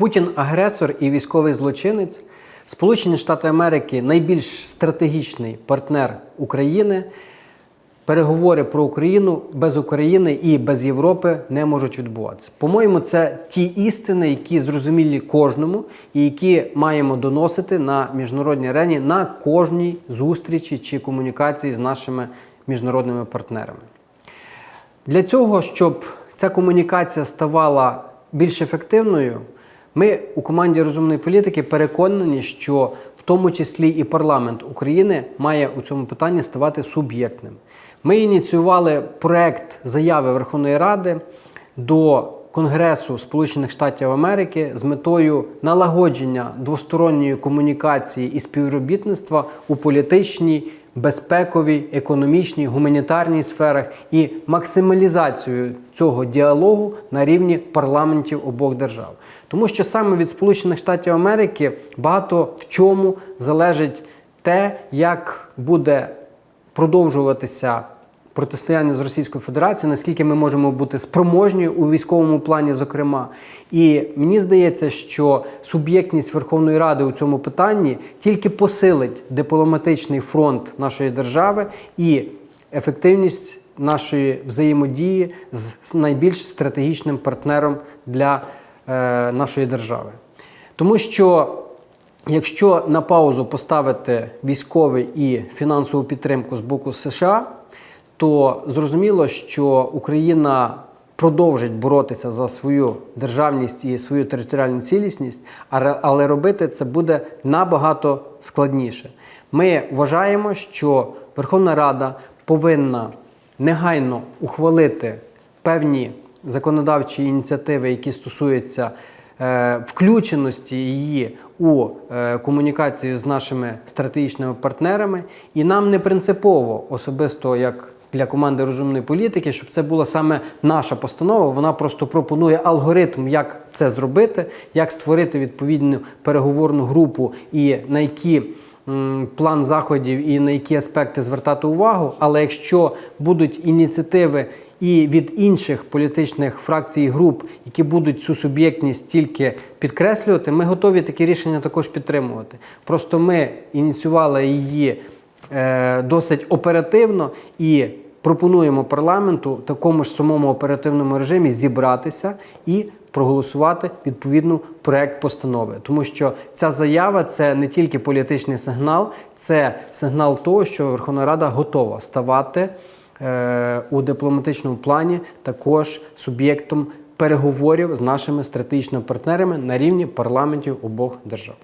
Путін агресор і військовий злочинець. Сполучені Штати Америки найбільш стратегічний партнер України. Переговори про Україну без України і без Європи не можуть відбуватися. По-моєму, це ті істини, які зрозумілі кожному, і які маємо доносити на міжнародній арені на кожній зустрічі чи комунікації з нашими міжнародними партнерами. Для цього, щоб ця комунікація ставала більш ефективною, ми у команді розумної політики переконані, що в тому числі і парламент України має у цьому питанні ставати суб'єктним. Ми ініціювали проект заяви Верховної Ради до Конгресу Сполучених Штатів Америки з метою налагодження двосторонньої комунікації і співробітництва у політичній, безпековій, економічній, гуманітарній сферах і максималізацію цього діалогу на рівні парламентів обох держав. Тому що саме від Сполучених Штатів Америки багато в чому залежить те, як буде продовжуватися протистояння з Російською Федерацією, наскільки ми можемо бути спроможньою у військовому плані, зокрема. І мені здається, що суб'єктність Верховної Ради у цьому питанні тільки посилить дипломатичний фронт нашої держави і ефективність нашої взаємодії з найбільш стратегічним партнером для е, нашої держави. Тому що Якщо на паузу поставити військовий і фінансову підтримку з боку США, то зрозуміло, що Україна продовжить боротися за свою державність і свою територіальну цілісність, але- робити це буде набагато складніше. Ми вважаємо, що Верховна Рада повинна негайно ухвалити певні законодавчі ініціативи, які стосуються е, включеності її у е, комунікацію з нашими стратегічними партнерами, і нам не принципово особисто як. Для команди розумної політики, щоб це була саме наша постанова. Вона просто пропонує алгоритм, як це зробити, як створити відповідну переговорну групу і на які план заходів і на які аспекти звертати увагу. Але якщо будуть ініціативи і від інших політичних фракцій і груп, які будуть цю суб'єктність тільки підкреслювати, ми готові такі рішення також підтримувати. Просто ми ініціювали її досить оперативно і пропонуємо парламенту такому ж самому оперативному режимі зібратися і проголосувати відповідну проект постанови, тому що ця заява це не тільки політичний сигнал, це сигнал того, що Верховна Рада готова ставати е, у дипломатичному плані також суб'єктом переговорів з нашими стратегічними партнерами на рівні парламентів обох держав.